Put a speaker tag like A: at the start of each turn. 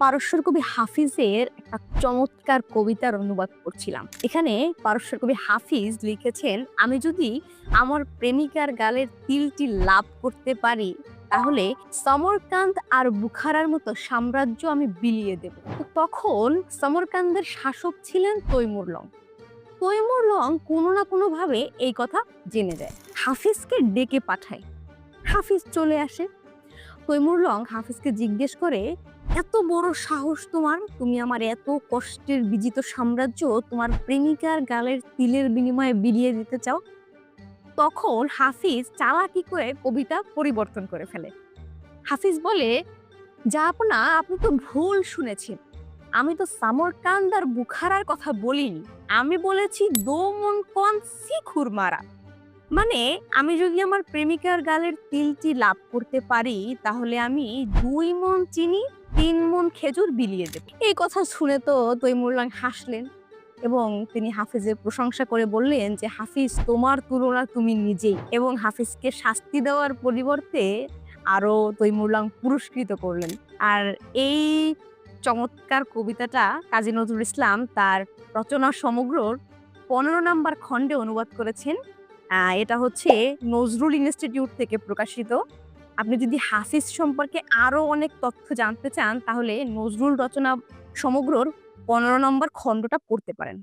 A: পারস্যের কবি হাফিজের একটা চমৎকার কবিতার অনুবাদ করছিলাম এখানে পারস্যের কবি হাফিজ লিখেছেন, আমি যদি আমার প্রেমিকার গালের তিলটি লাভ করতে পারি, তাহলে সমরকান্ত আর বুখারার মতো সাম্রাজ্য আমি বিলিয়ে দেব। তখন সমরকান্দের শাসক ছিলেন তৈমুর লং। তৈমুর লং কোনো না কোনো ভাবে এই কথা জেনে যায়। হাফিজকে ডেকে পাঠায়। হাফিজ চলে আসে। তৈমুর লং হাফিজকে জিজ্ঞেস করে এত বড় সাহস তোমার, তুমি আমার এত কষ্টের বিজিত সাম্রাজ্য তোমার প্রেমিকার গালের তিলের বিনিময়ে বিলিয়ে দিতে চাও? তখন হাফিজ চালাকি করে কবিতা পরিবর্তন করে ফেলে। হাফিজ বলে, যা আপনা, আপনি তো ভুল শুনেছেন। আমি তো সামরকান্দ আর বুখারার কথা বলিনি। আমি বলেছি দোমন কন শিখুর মারা মানে আমি যদি আমার প্রেমিকার গালের তিলটি লাভ করতে পারি, তাহলে আমি দুই মন চিনি, তিন মন খেজুর বিলিয়ে দেব। এই কথা শুনে তো তৈমুরলাং হাসলেন এবং তিনি হাফিজের প্রশংসা করে বললেন যে, হাফিজ, তোমার তুলনা তুমি নিজেই। এবং হাফিজকে শাস্তি দেওয়ার পরিবর্তে আরও তৈমুরলাং পুরস্কৃত করলেন। আর এই চমৎকার কবিতাটা কাজী নজরুল ইসলাম তার রচনা সমগ্রর পনেরো নাম্বার খণ্ডে অনুবাদ করেছেন। এটা হচ্ছে নজরুল ইনস্টিটিউট থেকে প্রকাশিত। আপনি যদি হাফিজ সম্পর্কে আরও অনেক তথ্য জানতে চান, তাহলে নজরুল রচনা সমগ্রর পনেরো নম্বর খণ্ডটা পড়তে পারেন।